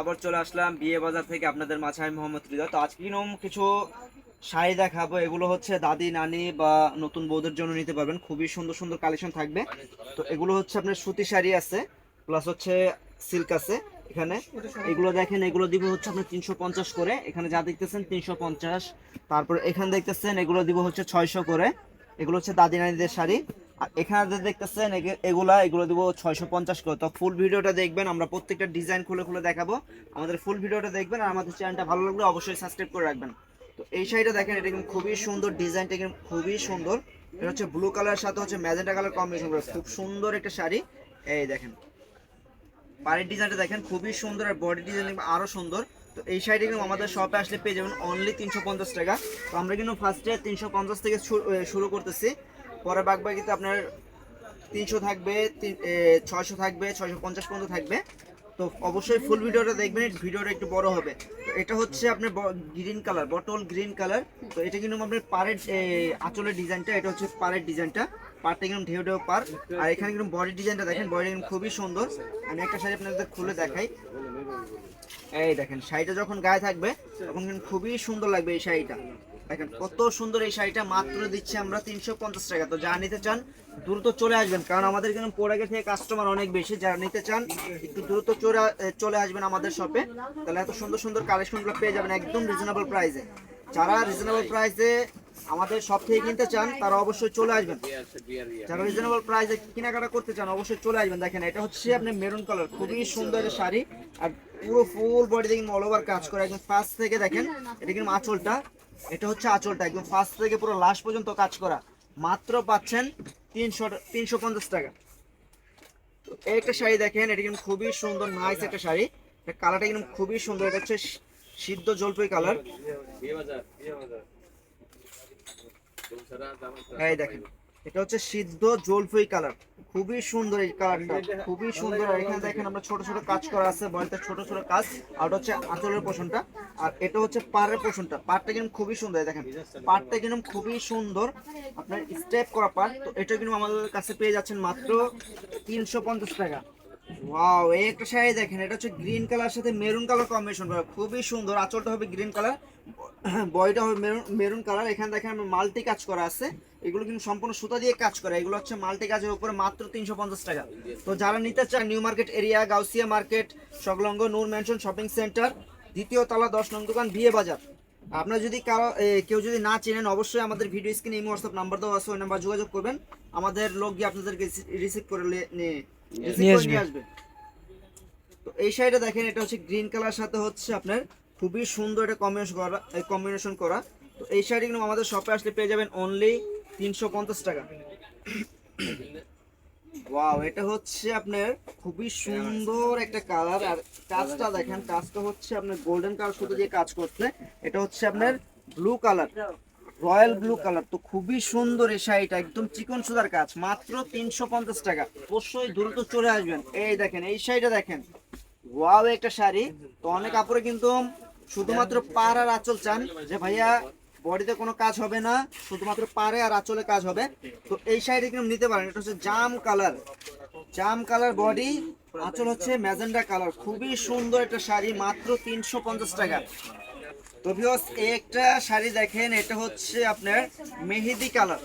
আবার চলে আসলাম বিয়ে বাজার থেকে আপনাদের মাঝে আমি মোহাম্মদ রিজা তো আজকে কীরকম কিছু শাড়ি দেখাবো? এগুলো হচ্ছে দাদি, নানি বা নতুন বউদের জন্য নিতে পারবেন। খুবই সুন্দর সুন্দর কালেকশন থাকবে। তো এগুলো হচ্ছে আপনার সুতি শাড়ি আছে প্লাস হচ্ছে সিল্ক আছে এখানে। এগুলো দেখেন, এগুলো দিব হচ্ছে আপনার তিনশো পঞ্চাশ করে। এখানে যা দেখতেছেন, তিনশো পঞ্চাশ। তারপর এখানে দেখতেছেন, এগুলো দিব হচ্ছে ছয়শো করে। এগুলো হচ্ছে দাদি, নানিদের শাড়ি। আর এখানে যে দেখতেছেন এগুলা, এগুলো দিব ছয়শো পঞ্চাশ করে। তো ফুল ভিডিওটা দেখবেন, আমরা প্রত্যেকটা ডিজাইন খুলে খুলে দেখাবো। আমাদের ফুল ভিডিওটা দেখবেন আর আমাদের চ্যানেলটা ভালো লাগলে অবশ্যই সাবস্ক্রাইব করে রাখবেন। তো এই শাড়িটা দেখেন, এটা কিন্তু খুবই সুন্দর ডিজাইনটা কিন্তু খুবই সুন্দর। এটা হচ্ছে ব্লু কালারের সাথে হচ্ছে ম্যাজেন্টা কালার কম্বিনেশন করে। খুব সুন্দর একটা শাড়ি। এই দেখেন। পাড়ের ডিজাইনটা দেখেন, খুবই সুন্দর আর বডি ডিজাইন আরও সুন্দর। তো এই শাড়িটা কিন্তু আমাদের শপে আসলে পেয়ে যাবেন অনলি তিনশো পঞ্চাশ টাকা। তো আমরা কিন্তু ফার্স্টে তিনশো পঞ্চাশ থেকে শুরু করতেছি। পরে বাগবাকিতে আপনার তিনশো থাকবে ছয়শো থাকবে, ছয়শো পঞ্চাশ পর্যন্ত থাকবে। তো অবশ্যই ফুল ভিডিওটা দেখবেন, ভিডিওটা একটু বড় হবে। তো এটা হচ্ছে আপনার green colour bottle green colour তো এটা কিন্তু আপনার পাড়ের আঁচলের ডিজাইনটা এটা হচ্ছে পাড়ের ডিজাইনটা পাড়টা কিন্তু ঢেউ ঢেউ পার আর এখানে কিন্তু বডি ডিজাইনটা দেখেন বডি কিন্তু খুবই সুন্দর। আমি একটা শাড়ি আপনাদের খুলে দেখাই। এই দেখেন, শাড়িটা যখন গায়ে থাকবে, তখন কিন্তু খুবই সুন্দর লাগবে এই শাড়িটা। দেখেন কত সুন্দর এই শাড়িটা মাত্র দিচ্ছি আমরা তিনশো পঞ্চাশ টাকা। তো যা নিতে চান দ্রুত চলে আসবেন কারণ আমাদের কিন্তু প্রোডাক্টের থেকে কাস্টমার অনেক বেশি। যারা নিতে চান একটু দ্রুত চলে চলে আসবেন আমাদের শপে তাহলে এত সুন্দর সুন্দর কালেকশনগুলো পেয়ে যাবেন একদম রিজনেবল প্রাইসে যারা রিজনেবল প্রাইসে আমাদের শপ থেকে কিনতে চান তারা অবশ্যই চলে আসবেন। যারা রিজনেবল প্রাইসে কেনাকাটা করতে চান অবশ্যই চলে আসবেন। দেখেন এটা হচ্ছে আপনার মেরুন কালার খুবই সুন্দর শাড়ি। আর পুরো ফুল বডি দেখেন অল ওভার কাজ করে একদম ফার্স্ট থেকে দেখেন। এটা কিন্তু আঁচলটা। এটা হচ্ছে আঁচলটা, একদম ফার্স্ট থেকে পুরো লাস্ট পর্যন্ত কাজ করা। মাত্র পাচ্ছেন তিনশো তিনশো পঞ্চাশ টাকা। তো একটা শাড়ি দেখেন, এটা কিন্তু খুবই সুন্দর নাইস একটা শাড়ি। এটা কালারটা কিন্তু খুবই সুন্দর, এটা হচ্ছে সিদ্ধ জলপাই কালার এই দেখেন, এটা হচ্ছে সিদ্ধ জলপাই কালার খুবই সুন্দর এই কালারটা খুবই সুন্দর। আর এখানে দেখেন আমরা ছোট ছোট কাজ করা আছে বলতে ছোট ছোট কাজ। আর হচ্ছে আঁচলের পোষণটা। আর এটা হচ্ছে পাড়ের পোষণটা। পাড়টা কিন্তু খুবই সুন্দর দেখেন। পাড়টা কিন্তু খুবই সুন্দর। আপনার স্টেপ করা পাড়। তো এটা কিন্তু আমাদের কাছে পেয়ে যাচ্ছেন মাত্র তিনশো পঞ্চাশ টাকা। ওয়াও এই একটা শাড়ি দেখেন। এটা হচ্ছে গ্রিন কালার সাথে মেরুন কালার কম্বিনেশন খুবই সুন্দর। আঁচলটা হবে গ্রিন কালার হবে মেরুন কালার এখানে দেখেন মাল্টি কাজ করা আছে। এগুলো কিন্তু সম্পূর্ণ সুতা দিয়ে কাজ করা। এগুলো হচ্ছে মাল্টি কাজের উপরে মাত্র তিনশো পঞ্চাশ টাকা। তো যারা নিতে চান new market area Gausia market সংলগ্ন নূর ম্যানশন শপিং সেন্টার দ্বিতীয় তলা দশ নং দোকান বিয়ে বাজার। আপনার যদি কারও কেউ যদি না চেনেন অবশ্যই আমাদের ভিডিও স্ক্রিনে ইমো হোয়াটসঅ্যাপ নাম্বার দেওয়া আছে ওই নাম্বার যোগাযোগ করবেন। আমাদের লোক গিয়ে আপনাদেরকে রিসিভ করে নিয়ে রিসিভ করে নিয়ে আসবে। তো এই শাড়িটা দেখেন এটা হচ্ছে গ্রিন কালার সাথে হচ্ছে আপনার খুবই সুন্দর একটা কম্বিনেশন করা কম্বিনেশন করা। তো এই শাড়ি কিন্তু আমাদের শপে আসলে পেয়ে যাবেন অনলি তিনশো পঞ্চাশ টাকা। ওয়াও এটা হচ্ছে আপনার খুবই সুন্দর একটা কালার আর কাজটা দেখেন, কাজটা হচ্ছে আপনার গোল্ডেন কালার সুতো দিয়ে কাজ করছে এটা হচ্ছে আপনার blue colour royal blue colour তো খুবই সুন্দর এই শাড়িটা, একদম চিকন সুতার কাজ, মাত্র তিনশো পঞ্চাশ টাকা। অবশ্যই দ্রুত চলে আসবেন। এই দেখেন, এই শাড়িটা দেখেন। ওয়াও একটা শাড়ি। তো অনেক কাপড়ে কিন্তু শুধুমাত্র পার আর আঁচল চান যে ভাইয়া, বডিতে কোনো কাজ হবে না, শুধুমাত্র পারে আর আঁচলে কাজ হবে। তো এই শাড়িটা কিন্তু নিতে পারেন? এটা হচ্ছে জাম কালার। জাম কালার বডি, আঁচল হচ্ছে ম্যাজেন্ডা কালার। খুবই সুন্দর একটা শাড়ি, মাত্র তিনশো পঞ্চাশ টাকা। তো এই একটা শাড়ি দেখেন, এটা হচ্ছে আপনার মেহেদি কালার।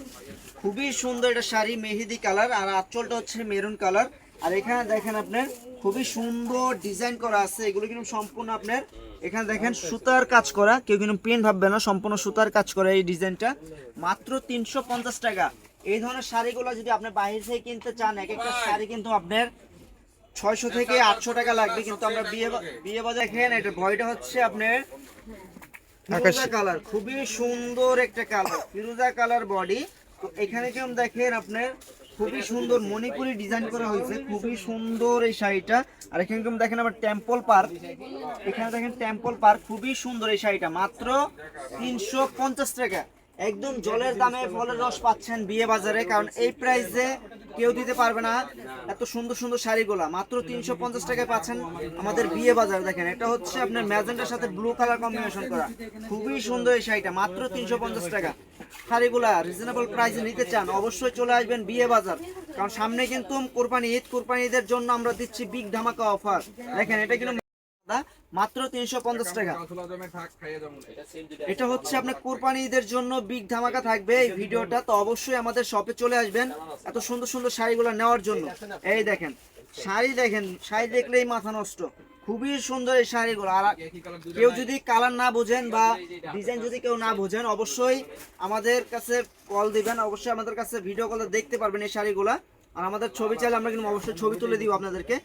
খুবই সুন্দর একটা শাড়ি, মেহেদি কালার, আর আঁচলটা হচ্ছে মেরুন কালার। আর এখানে দেখেন আপনার, খুবই সুন্দর ডিজাইন করা আছে। এগুলো কিন্তু সম্পূর্ণ আপনার এখানে দেখেন সুতার কাজ করা কেউ কিন্তু পেন ভাববে না সম্পূর্ণ সুতার কাজ করা এই ডিজাইনটা। মাত্র তিনশো পঞ্চাশ টাকা। এই ধরনের শাড়িগুলো যদি আপনি বাইরে থেকে কিনতে চান এক একটা শাড়ি কিন্তু আপনার ছয়শো থেকে আটশো টাকা লাগবে কিন্তু আমরা বিয়ে বিয়ে বাজার দেখেন এটা ভয়টা হচ্ছে আপনার ফিরোজা কালার খুবই সুন্দর একটা কালার ফিরোজা কালার বডি। তো এখানে যেমন দেখেন আপনার খুবই সুন্দর মণিপুরি ডিজাইন করা হয়েছে খুবই সুন্দর। এই শাড়িটা। আর এখানে কিন্তু দেখেন আবার টেম্পল পার্ক এখানে দেখেন টেম্পল পার্ক খুবই সুন্দর এই শাড়িটা। মাত্র তিনশো পঞ্চাশ টাকা। একদম জলের দামে ফলের রস পাচ্ছেন বিয়ে বাজারে কারণ এই প্রাইসে কেউ দিতে পারবে না। এত সুন্দর সুন্দর শাড়িগুলা। মাত্র তিনশো পঞ্চাশ টাকায় পাচ্ছেন আমাদের বিয়ে বাজার। দেখেন, এটা হচ্ছে আপনার ম্যাজেন্টার সাথে ব্লু কালার কম্বিনেশন করা। খুবই সুন্দর এই শাড়িটা, মাত্র তিনশো পঞ্চাশ টাকা। শাড়িগুলা রিজনেবল প্রাইসে নিতে চান, অবশ্যই চলে আসবেন বিয়ে বাজার। কারণ সামনে কিন্তু কোরবানি ঈদ কোরবানি ঈদের জন্য আমরা দিচ্ছি বিগ ধামাকা অফার দেখেন, এটা কিন্তু মাত্র তিনশো পঞ্চাশ টাকা। এটা হচ্ছে আপনার কোরবানি ঈদের জন্য বিগ ধামাকা থাকবে এই ভিডিওটা, তো অবশ্যই আমাদের শপে চলে আসবেন এত সুন্দর সুন্দর শাড়িগুলো নেওয়ার জন্য। এই দেখেন, শাড়ি দেখেন, শাড়ি দেখলেই মাথা নষ্ট। খুবই সুন্দর এই শাড়িগুলো। আর কেউ যদি কালার না বোঝেন বা ডিজাইন যদি কেউ না বোঝেন, অবশ্যই আমাদের কাছে কল দিবেন, অবশ্যই আমাদের কাছে ভিডিও কলে দেখতে পারবেন এই শাড়িগুলা। আর আমাদের ছবি চাইলে আমরা কিন্তু অবশ্যই ছবি তুলে দিব আপনাদেরকে।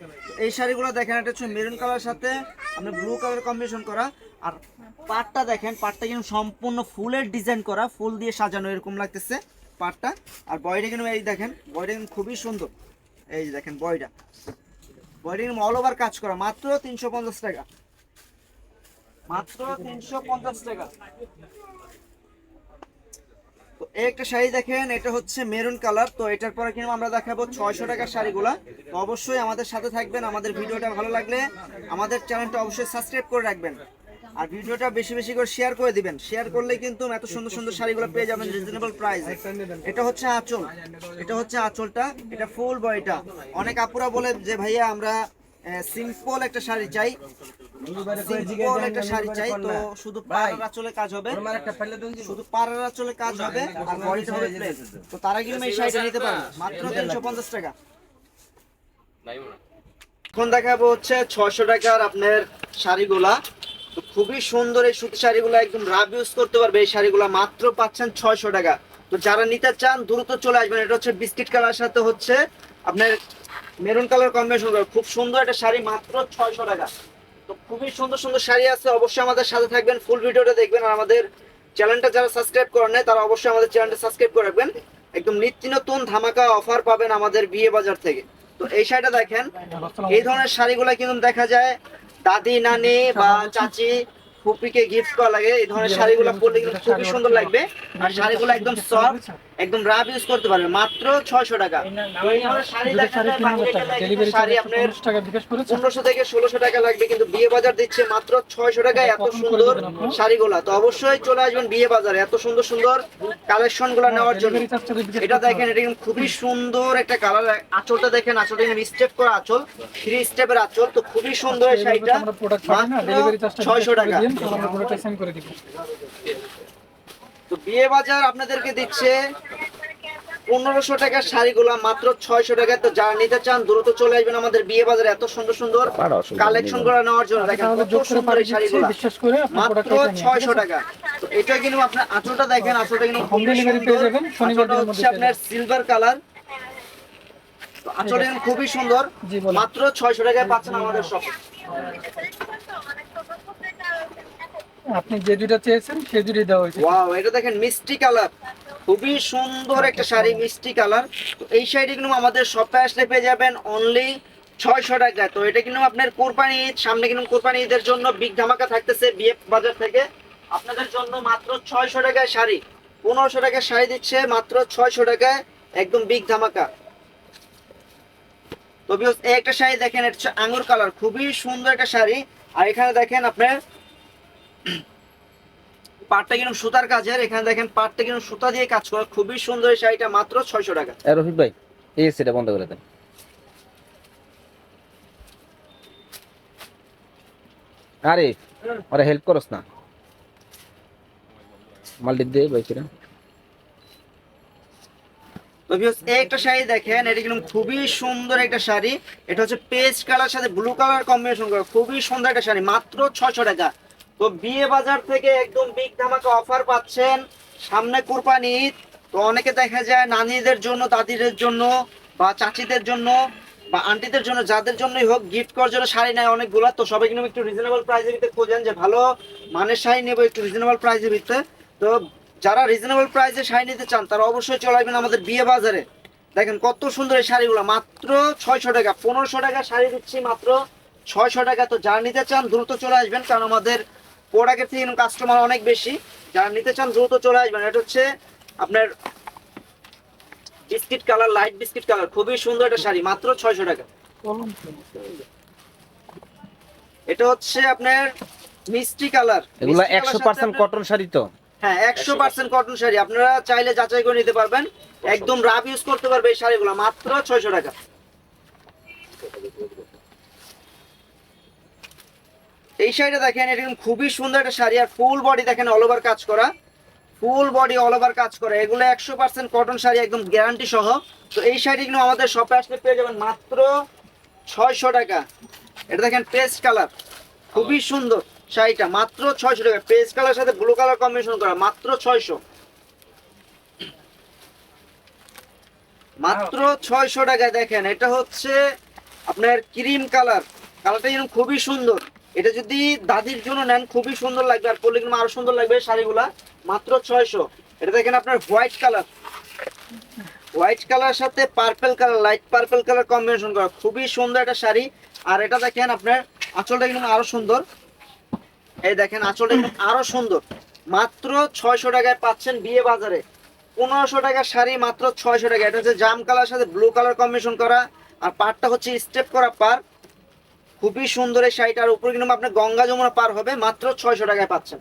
এই শাড়িগুলো দেখেন, এটা হচ্ছে মেরুন কালার সাথে আপনার ব্লু কালার কম্বিনেশন করা। আর পাটটা দেখেন, পাটটা কিন্তু সম্পূর্ণ ফুলের ডিজাইন করা, ফুল দিয়ে সাজানো এরকম লাগতেছে পাটটা। আর বয়টা কিন্তু এই দেখেন বয়টা কিন্তু খুবই সুন্দর। এই যে দেখেন বয়টা বয়টা কিন্তু অল ওভার কাজ করা, মাত্র তিনশো পঞ্চাশ টাকা। মাত্র তিনশো পঞ্চাশ টাকা। একটা শাড়ি দেখেন, এটা হচ্ছে মেরুন কালার, তো এটার পরে কিন্তু আমরা দেখাবো ছয়শো টাকার শাড়িগুলা। তো অবশ্যই আমাদের সাথে থাকবেন, আমাদের ভিডিওটা ভালো লাগলে আমাদের চ্যানেলটা অবশ্যই সাবস্ক্রাইব করে রাখবেন। আর ভিডিওটা বেশি বেশি করে শেয়ার করে দিবেন। শেয়ার করলে কিন্তু এত সুন্দর সুন্দর শাড়িগুলো পেয়ে যাবেন রিজনেবল প্রাইস এটা হচ্ছে আঁচল। এটা হচ্ছে আঁচলটা, এটা ফুল বয়টা অনেক আপুরা বলে যে, ভাইয়া, আমরা সিম্পল একটা শাড়ি চাই। একটা শাড়ি চাই তো শুধু পাড়ার আঁচলে কাজ হবে। শুধু পাড়ার আঁচলে কাজ হবে আর বডিটা হবে প্লেন তো তারা কিন্তু এই শাড়িটা নিতে পারে। মাত্র তিনশো পঞ্চাশ টাকা। এখন দেখাবো হচ্ছে টাকার আপনার শাড়িগুলা। তো খুবই সুন্দর এই সুতি শাড়িগুলো একদম রাব ইউজ করতে পারবে এই শাড়িগুলো। মাত্র পাচ্ছেন ছয়শো টাকা। তো যারা নিতে চান দ্রুত চলে আসবেন। এটা হচ্ছে বিস্কিট কালার সাথে হচ্ছে আপনার মেরুন কালার কম্বিনেশন খুব সুন্দর একটা শাড়ি মাত্র ছয়শো টাকা। খুবই সুন্দর সুন্দর শাড়ি আছে। অবশ্যই আমাদের সাথে থাকবেন ফুল ভিডিওটা দেখবেন। আর আমাদের চ্যানেলটা যারা সাবস্ক্রাইব করেন নাই, তারা অবশ্যই আমাদের চ্যানেলটা সাবস্ক্রাইব করে রাখবেন। একদম নিত্য নতুন ধামাকা অফার পাবেন আমাদের বিয়ে বাজার থেকে। তো এই শাড়িটা দেখেন, এই ধরনের শাড়িগুলো কিন্তু দেখা যায় দাদি, নানি বা চাচি ফুপিকে গিফট করা লাগে। এই ধরনের শাড়িগুলো পরলে কিন্তু খুবই সুন্দর লাগবে। আর শাড়িগুলো একদম সফট একদম রাব ইউজ করতে পারবে। মাত্র ছয়শো টাকা। এই ধরনের শাড়ি শাড়ি আপনার পনেরোশো থেকে ষোলোশো টাকা লাগবে কিন্তু বিয়ে বাজার দিচ্ছে মাত্র ছয়শো টাকায় এত সুন্দর শাড়িগুলা। তো অবশ্যই চলে আসবেন বিয়ে বাজারে। এত সুন্দর সুন্দর কালেকশনগুলো নেওয়ার জন্য। এটা দেখেন এটা কিন্তু খুবই সুন্দর একটা কালার আঁচলটা দেখেন আঁচলটা কিন্তু স্টেপ করা আঁচল। থ্রি স্টেপের আঁচল। তো খুবই সুন্দর এই শাড়িটা। মাত্র ছয়শো টাকা। তো বিয়ে বাজার আপনাদেরকে দিচ্ছে পনেরোশো টাকার শাড়িগুলো মাত্র ছয়শো টাকায়। তো যারা নিতে চান দ্রুত চলে আসবেন আমাদের বিয়ে বাজারে। এত সুন্দর সুন্দর কালেকশন করে নেওয়ার জন্য দেখেন কত সুন্দর এই শাড়িগুলো। বিশ্বাস করে আপনার মাত্র ছয়শো টাকা। তো এটা কিন্তু আপনার আঁচলটা দেখেন আঁচলটা কিন্তু হোম খুবই ডেলিভারি পেয়ে সুন্দর। যাবেন শনিবার হচ্ছে আপনার সিলভার কালার আঁচলটা কিন্তু খুবই সুন্দর। মাত্র ছয়শো টাকায় পাচ্ছেন আমাদের শপে আপনি যে দুইটা চেয়েছেন সেই দুটোই দেওয়া হয়েছে। ওয়াও এটা দেখেন মিষ্টি কালার। খুবই সুন্দর একটা শাড়ি মিষ্টি কালার। তো এই শাড়িটি কিন্তু আমাদের শপে আসলে পেয়ে যাবেন অনলি ছয়শো টাকা তো এটা কিন্তু আপনার কোরবানি ঈদ সামনে কিন্তু কোরবানি ঈদের জন্য বিগ ধামাকা থাকতেছে বিয়ে বাজার থেকে। আপনাদের জন্য মাত্র ছয়শো টাকায় শাড়ি। পনেরোশো টাকায় শাড়ি দিচ্ছে মাত্র ছয়শো টাকায় একদম বিগ ধামাকা। তো বিকজ এই একটা শাড়ি দেখেন এটা হচ্ছে আঙুর কালার। খুবই সুন্দর একটা শাড়ি। আর এখানে দেখেন আপনার পাটটা কিন্তু সুতার কাজের এখানে দেখেন পাটটা কিন্তু সুতা দিয়ে কাজ করা খুবই সুন্দর এই শাড়িটা মাত্র ছয়শো টাকা। রফিক ভাই এই সেটা বন্ধ করে দেন। আরে ওরা হেল্প করস না। মালটি দে ভাই কিরা তো একটা শাড়ি দেখেন এটা কিন্তু খুবই সুন্দর একটা শাড়ি। এটা হচ্ছে পেস্ট কালার সাথে ব্লু কালার কম্বিনেশন করা খুবই সুন্দর একটা শাড়ি মাত্র ছয়শো টাকা। তো বিয়ে বাজার থেকে একদম বিগ ধামাকা অফার পাচ্ছেন। সামনে কোরবানি, তো অনেকে দেখা যায় নানিদের জন্য, দাদিদের জন্য, বা চাচিদের জন্য, বা আন্টিদের জন্য, যাদের জন্যই হোক গিফট করার জন্য শাড়ি নেয় অনেকগুলো। তো সবাই কিন্তু একটু রিজনেবল প্রাইসের ভিতরে খোঁজেন যে ভালো মানের শাড়ি নেব একটু রিজনেবল প্রাইসের ভিতরে। তো যারা রিজনেবল প্রাইসে শাড়ি নিতে চান, তারা অবশ্যই চলে আসবেন আমাদের বিয়ে বাজারে। দেখেন কত সুন্দর এই শাড়িগুলো, মাত্র ছয়শো টাকা, পনেরোশো টাকা শাড়ি দিচ্ছি মাত্র ছয়শো টাকা। তো যারা নিতে চান, দ্রুত চলে আসবেন, কারণ আমাদের প্রোডাক্টের থেকে কাস্টমার অনেক বেশি। যারা নিতে চান দ্রুত চলে আসবেন। এটা হচ্ছে আপনার biscuit colour light biscuit colour খুবই সুন্দর একটা শাড়ি মাত্র ছয়শো টাকা। এটা হচ্ছে আপনার মিষ্টি কালার এগুলা একশো পার্সেন্ট কটন শাড়ি তো? হ্যাঁ একশো পার্সেন্ট কটন শাড়ি। আপনারা চাইলে যাচাই করে নিতে পারবেন। একদম রাফ ইউজ করতে পারবে এই শাড়িগুলো মাত্র ছয়শো টাকা। এই শাড়িটা দেখেন এটা কিন্তু খুবই সুন্দর একটা শাড়ি আর ফুল বডি দেখেন অল ওভার কাজ করা। ফুল বডি অল ওভার কাজ করা। এগুলো একশো পার্সেন্ট কটন শাড়ি একদম গ্যারান্টি সহ। তো এই শাড়ি কিন্তু আমাদের শপে আসলে পেয়ে যাবেন মাত্র ছয়শো টাকা। এটা দেখেন পেস্ট কালার খুবই সুন্দর শাড়িটা মাত্র ছয়শো টাকা। পেস্ট কালার সাথে ব্লু কালার কম্বিনেশন করা মাত্র ছয়শো। মাত্র ছয়শো টাকায় দেখেন এটা হচ্ছে আপনার ক্রিম কালার কালারটা যেন খুবই সুন্দর। এটা যদি দাদির জন্য নেন, খুবই সুন্দর লাগবে আর পরলে কিন্তু আরও সুন্দর লাগবে শাড়িগুলা। মাত্র ছয়শো। এটা দেখেন আপনার হোয়াইট কালার। হোয়াইট কালার সাথে purple colour, light purple colour combination করা। খুবই সুন্দর একটা শাড়ি। আর এটা দেখেন আপনার আঁচলটা কিন্তু আরও সুন্দর। এই দেখেন, আঁচলটা কিন্তু আরও সুন্দর। মাত্র ছয়শো টাকায় পাচ্ছেন বিয়ে বাজারে। পনেরোশো টাকার শাড়ি মাত্র ছয়শো টাকা। এটা হচ্ছে জাম কালার সাথে ব্লু কালার কম্বিনেশন করা। আর পাড়টা হচ্ছে স্টেপ করা পার খুবই সুন্দর এই শাড়িটার উপরে কিন্তু আপনার গঙ্গা যমুনা পার হবে, মাত্র ছয়শো টাকায় পাচ্ছেন।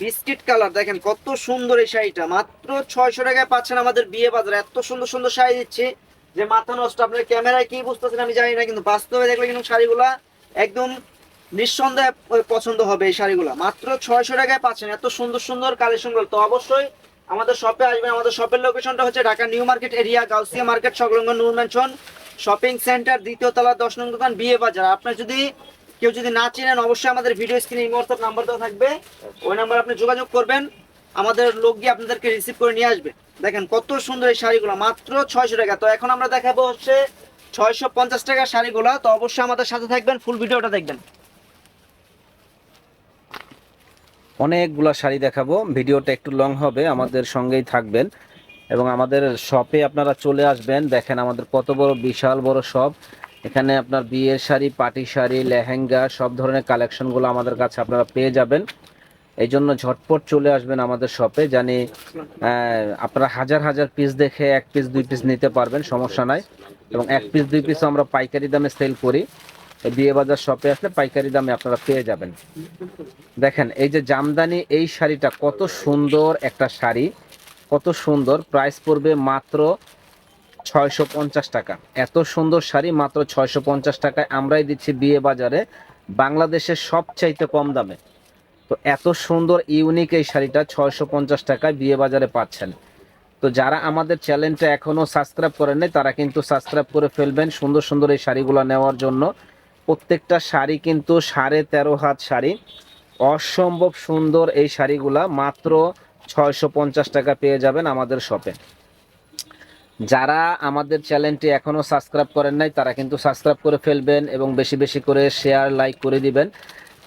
বিস্কিট কালার, দেখেন কত সুন্দর এই শাড়িটা। মাত্র ছয়শো টাকায় পাচ্ছেন আমাদের বিয়ে বাজারে। এত সুন্দর সুন্দর শাড়ি দিচ্ছি যে মাথা নষ্ট। আপনার ক্যামেরায় কি বুঝতেছেন আমি জানি না, কিন্তু বাস্তবে দেখলে কিন্তু শাড়িগুলা একদম নিঃসন্দেহে পছন্দ হবে এই শাড়িগুলো। মাত্র ছয়শো টাকায় পাচ্ছেন। এত সুন্দর সুন্দর কালেকশনগুলো তো অবশ্যই আমাদের শপে আসবেন। আমাদের শপের লোকেশনটা হচ্ছে Dhaka new market area, Gausia market, সংলগ্ন নূর শপিং সেন্টার দ্বিতীয় তলা, দশ নং দোকান বিয়ে বাজার। আপনার যদি কেউ যদি না চিনেন, অবশ্যই আমাদের ভিডিও স্ক্রিনে হোয়াটসঅ্যাপ নাম্বার দেওয়া থাকবে। ওই নাম্বার আপনি যোগাযোগ করবেন। আমাদের লোক গিয়ে আপনাদেরকে রিসিভ করে নিয়ে আসবে। দেখেন কত সুন্দর এই শাড়িগুলো, মাত্র ছয়শো টাকা। তো এখন আমরা দেখাবো হচ্ছে ছয়শো পঞ্চাশ টাকার শাড়িগুলো। তো অবশ্যই আমাদের সাথে থাকবেন ফুল ভিডিওটা দেখবেন। অনেকগুলা শাড়ি দেখাবো। ভিডিওটা একটু লং হবে, আমাদের সঙ্গেই থাকবেন। এবং আমাদের শপে আপনারা চলে আসবেন। দেখেন আমাদের কত বড়, বিশাল বড় শপ এখানে আপনার বিয়ের শাড়ি, পাটি শাড়ি, লেহেঙ্গা, সব ধরনের কালেকশনগুলো আমাদের কাছে আপনারা পেয়ে যাবেন। এই জন্য ঝটপট চলে আসবেন আমাদের শপে জানি আপনারা হাজার হাজার পিস দেখে এক পিস দুই পিস নিতে পারবেন, সমস্যা নাই। এবং এক পিস দুই পিস আমরা পাইকারি দামে সেল করি। বিয়ে বাজার শপে আসলে পাইকারি দামে আপনারা পেয়ে যাবেন। দেখেন, এই যে জামদানি, এই শাড়িটা কত সুন্দর একটা শাড়ি। কত সুন্দর প্রাইস পড়বে মাত্র ছয়শো পঞ্চাশ টাকা। এত সুন্দর শাড়ি মাত্র ছয়শো পঞ্চাশ টাকায় আমরাই দিচ্ছি বিয়ে বাজারে, বাংলাদেশের সবচাইতে কম দামে। তো এত সুন্দর ইউনিক এই শাড়িটা ছয়শো পঞ্চাশ টাকায় বিয়ে বাজারে পাচ্ছেন। তো যারা আমাদের চ্যানেলটা এখনও সাবস্ক্রাইব করেন নাই, তারা কিন্তু সাবস্ক্রাইব করে ফেলবেন সুন্দর সুন্দর এই শাড়িগুলো নেওয়ার জন্য। প্রত্যেকটা শাড়ি কিন্তু সাড়ে তেরো হাত শাড়ি। অসম্ভব সুন্দর এই শাড়িগুলা, মাত্র ছয়শো পঞ্চাশ টাকা পেয়ে যাবেন আমাদের শপে। যারা আমাদের চ্যানেলটি এখনও সাবস্ক্রাইব করেন নাই, তারা কিন্তু সাবস্ক্রাইব করে ফেলবেন এবং বেশি বেশি করে শেয়ার, লাইক করে দিবেন।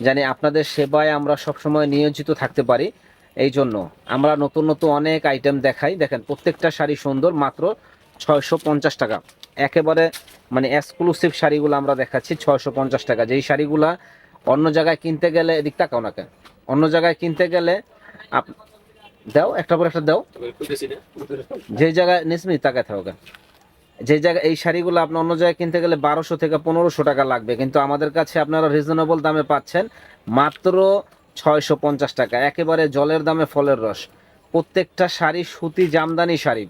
জানি আপনাদের সেবায় আমরা সবসময় নিয়োজিত থাকতে পারি এই জন্য। আমরা নতুন নতুন অনেক আইটেম দেখাই। দেখেন, প্রত্যেকটা শাড়ি সুন্দর, মাত্র ছয়শো পঞ্চাশ টাকা। একেবারে মানে এক্সক্লুসিভ শাড়িগুলো আমরা দেখাচ্ছি, ছয়শো পঞ্চাশ টাকা। যেই শাড়িগুলা অন্য জায়গায় কিনতে গেলে, এদিক তাকাও না কেন? অন্য জায়গায় কিনতে গেলে দাও একটা পর একটা দাও। যে জায়গায় নিসমি তাকায় থাকো যে জায়গায় এই শাড়িগুলো আপনি অন্য জায়গায় কিনতে গেলে বারোশো থেকে পনেরোশো টাকা লাগবে। কিন্তু আমাদের কাছে আপনারা রিজনেবল দামে পাচ্ছেন মাত্র ছয়শো পঞ্চাশ টাকা। একেবারে জলের দামে ফলের রস। প্রত্যেকটা শাড়ি সুতি জামদানি শাড়ি।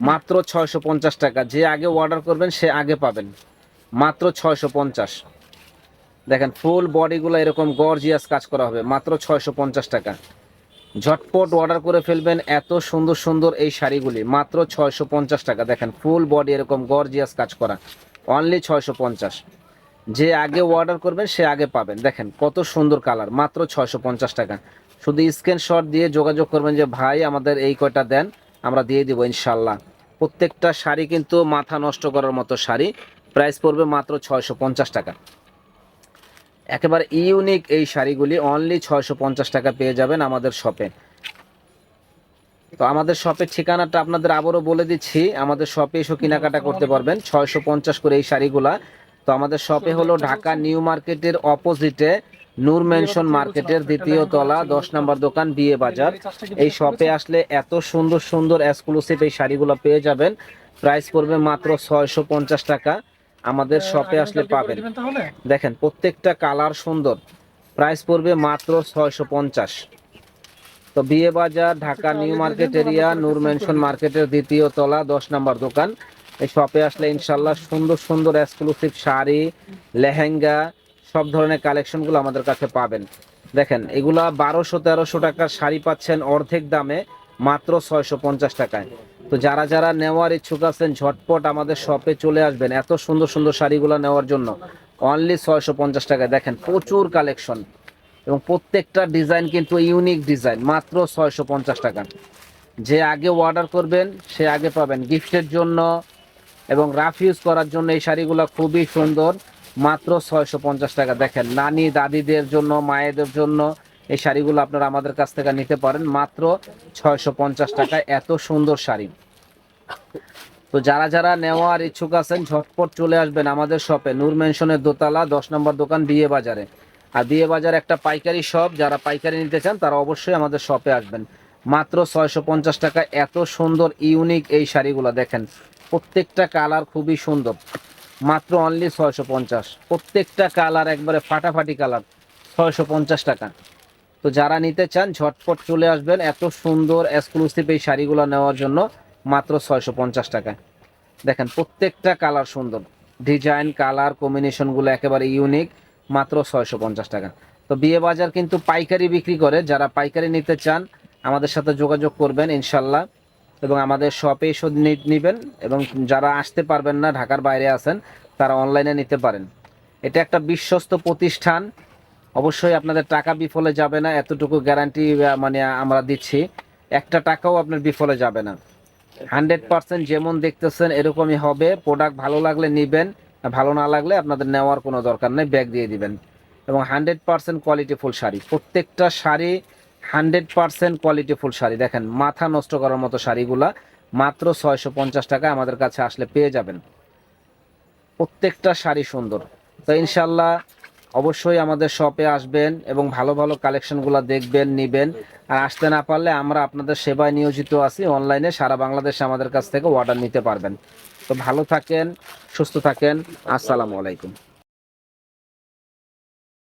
মাত্র ছয়শো পঞ্চাশ টাকা। যে আগে অর্ডার করবেন সে আগে পাবেন। মাত্র ছয়শো পঞ্চাশ। দেখেন ফুল বডিগুলো এরকম গর্জিয়াস কাজ করা হবে। মাত্র ছয়শো পঞ্চাশ টাকা। ঝটপট অর্ডার করে ফেলবেন এত সুন্দর সুন্দর এই শাড়িগুলি। মাত্র ছয়শো পঞ্চাশ টাকা। দেখেন ফুল বডি এরকম গর্জিয়াস কাজ করা। অনলি ছয়শো পঞ্চাশ। যে আগে অর্ডার করবেন, সে আগে পাবেন। দেখেন, কত সুন্দর কালার মাত্র ছয়শো পঞ্চাশ টাকা। শুধু স্ক্রিনশট দিয়ে যোগাযোগ করবেন যে, ভাই, আমাদের এই কয়টা দেন, আমরা দিয়ে দিব ইনশাল্লাহ। প্রত্যেকটা শাড়ি কিন্তু মাথা নষ্ট করার মতো শাড়ি। প্রাইস পড়বে মাত্র ছয়শো পঞ্চাশ টাকা। একেবারে ইউনিক এই শাড়িগুলি অনলি ছয়শো পঞ্চাশ টাকা পেয়ে যাবেন আমাদের শপে তো আমাদের শপের ঠিকানাটা আপনাদের আবারও বলে দিচ্ছি, আমাদের শপে এসে কেনাকাটা করতে পারবেন, ছয়শো পঞ্চাশ করে এই শাড়িগুলা। তো আমাদের শপে হলো ঢাকা নিউ মার্কেটের অপোজিটে নূর মেনশন মার্কেটের দ্বিতীয় তলা, দশ নম্বর দোকান, বিয়ে বাজার। এই শপে আসলে এত সুন্দর সুন্দর এক্সক্লুসিভ এই শাড়িগুলো পেয়ে যাবেন। প্রাইস পড়বে মাত্র ছয়শো পঞ্চাশ টাকা। আমাদের শপে আসলে পাবেন। দেখেন প্রত্যেকটা কালার সুন্দর। প্রাইস পড়বে মাত্র ছয়শো পঞ্চাশ। তো বিয়ে বাজার Dhaka new market area Noor mansion মার্কেটের দ্বিতীয় তলা দশ নম্বর দোকান। এই শপে আসলে ইনশাল্লাহ সুন্দর সুন্দর এক্সক্লুসিভ শাড়ি লেহেঙ্গা সব ধরনের কালেকশনগুলো আমাদের কাছে পাবেন। দেখেন এগুলা বারোশো তেরোশো টাকার শাড়ি পাচ্ছেন অর্ধেক দামে মাত্র ছয়শো পঞ্চাশ টাকায়। তো যারা যারা নেওয়ার ইচ্ছুক আছেন, ঝটপট আমাদের শপে চলে আসবেন। এত সুন্দর সুন্দর শাড়িগুলো নেওয়ার জন্য। অনলি ছয়শো পঞ্চাশ টাকায়। দেখেন, প্রচুর কালেকশন এবং প্রত্যেকটা ডিজাইন কিন্তু ইউনিক ডিজাইন মাত্র ছয়শো পঞ্চাশ টাকা। যে আগে অর্ডার করবেন, সে আগে পাবেন। গিফটের জন্য এবং রাফ ইউজ করার জন্য এই শাড়িগুলো খুবই সুন্দর। মাত্র ছয়শো পঞ্চাশ টাকা। দেখেন, নানি দাদিদের জন্য, মায়েদের জন্য এই শাড়িগুলো আপনারা আমাদের কাছ থেকে নিতে পারেন। মাত্র ছয়শো পঞ্চাশ টাকায় এত সুন্দর শাড়ি। তো যারা যারা নেওয়ার ইচ্ছুক আছেন, ঝটপট চলে আসবেন আমাদের শপে। নূর মেনশনের দোতলা, দশ নম্বর দোকান, বিয়ে বাজারে। আর বিয়ে বাজার একটা পাইকারি শপ। যারা পাইকারি নিতে চান, তারা অবশ্যই আমাদের শপে আসবেন। মাত্র ছয়শো পঞ্চাশ টাকা। এত সুন্দর, ইউনিক এই শাড়িগুলো দেখেন। প্রত্যেকটা কালার খুবই সুন্দর। মাত্র অনলি ছয়শো পঞ্চাশ। প্রত্যেকটা কালার একবারে ফাটাফাটি কালার। ছয়শো পঞ্চাশ টাকা। তো যারা নিতে চান, ঝটপট চলে আসবেন এত সুন্দর এক্সক্লুসিভ এই শাড়িগুলো নেওয়ার জন্য মাত্র ছয়শো পঞ্চাশ টাকা দেখেন প্রত্যেকটা কালার সুন্দর। ডিজাইন কালার কম্বিনেশনগুলো একেবারে ইউনিক মাত্র ছয়শো পঞ্চাশ টাকা। তো বিয়ে বাজার কিন্তু পাইকারি বিক্রি করে, যারা পাইকারি নিতে চান, আমাদের সাথে যোগাযোগ করবেন ইনশাল্লাহ এবং আমাদের শপে এসে নিবেন এবং যারা আসতে পারবেন না, ঢাকার বাইরে আছেন, তারা অনলাইনে নিতে পারেন। এটা একটা বিশ্বস্ত প্রতিষ্ঠান অবশ্যই আপনাদের টাকা বিফলে যাবে না, এতটুকু গ্যারান্টি মানে আমরা দিচ্ছি। একটা টাকাও আপনার বিফলে যাবে না। হান্ড্রেড পার্সেন্ট যেমন দেখতেছেন এরকমই হবে। প্রোডাক্ট ভালো লাগলে নিবেন ভালো না লাগলে আপনাদের নেওয়ার কোনো দরকার নেই ব্যাগ দিয়ে দিবেন। এবং হান্ড্রেড পার্সেন্ট কোয়ালিটিফুল শাড়ি। প্রত্যেকটা sari hundred percent qualityful sari. দেখেন, মাথা নষ্ট করার মতো শাড়িগুলা মাত্র ছয়শো পঞ্চাশ টাকা আমাদের কাছে আসলে পেয়ে যাবেন। প্রত্যেকটা শাড়ি সুন্দর। তো ইনশাল্লাহ অবশ্যই আমাদের শপে আসবেন এবং ভালো ভালো কালেকশনগুলো দেখবেন, নিবেন। আর আসতে না পারলে আমরা আপনাদের সেবায় নিয়োজিত আছি। অনলাইনে সারা বাংলাদেশে আমাদের কাছ থেকে অর্ডার নিতে পারবেন। তো ভালো থাকেন, সুস্থ থাকেন। আসসালামু আলাইকুম।